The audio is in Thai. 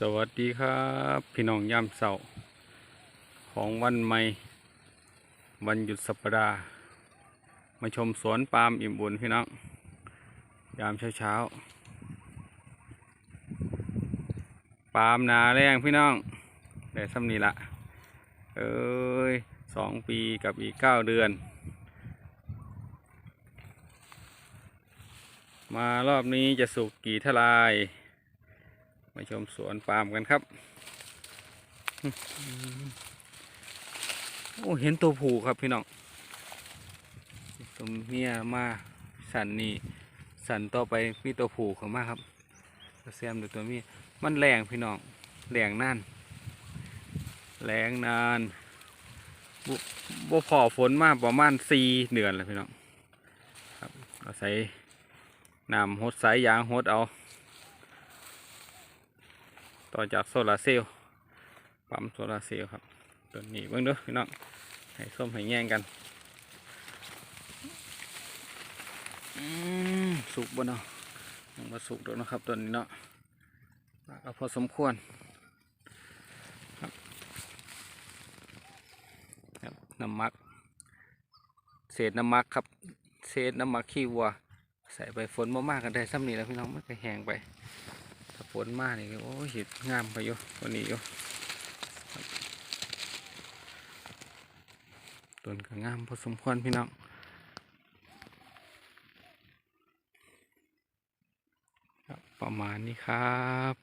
สวัสดีครับ พี่น้องยามเสาร์ของวันใหม่ วันหยุดสัปดาห์มาชมสวนปาล์มอิ่มบุญพี่น้อง ยามเช้าเช้าปาล์มนาแรงพี่น้องได้ซ้ำนี้ละเอ้ยสองปีกับอีกเก้าเดือน มารอบนี้จะสุกกี่ทลาย มาชมสวนปาล์มกันครับ โอ้เห็นตัวผูครับพี่น้องตัวเมียมาสันนี่สันต่อไปมีตัวผูเข้ามาครับตัวแซมดูตัวเมียมันแรงพี่น้องแรงนานแรงนานบ่บ่พอฝนมากประมาณสี่เดือนแล้วพี่น้องครับอาศัยน้ำหดสายยางหดเอา ต่อจากโซลาร์เซลล์ปั๊มโซลาร์เซลล์ครับตัวนี้เบิ่งเด้อพี่น้องให้ส้มให้แย่งกันสุกบ่เนาะยังมาสุกด้วนะครับตัวนี้เนาะก็พอสมควรครับน้ำมัก เศษน้ำมักครับ เศษน้ำมักขี้วัว ใส่ไปฝนมามากกันได้ซ้ำนี้แล้วพี่น้องมันก็แห้งไป ฝนมากนี่โอ้เห็ดงามไปอยู่วันนี้อยู่ต้นก็งามพอสมควรพี่น้องประมาณนี้ครับ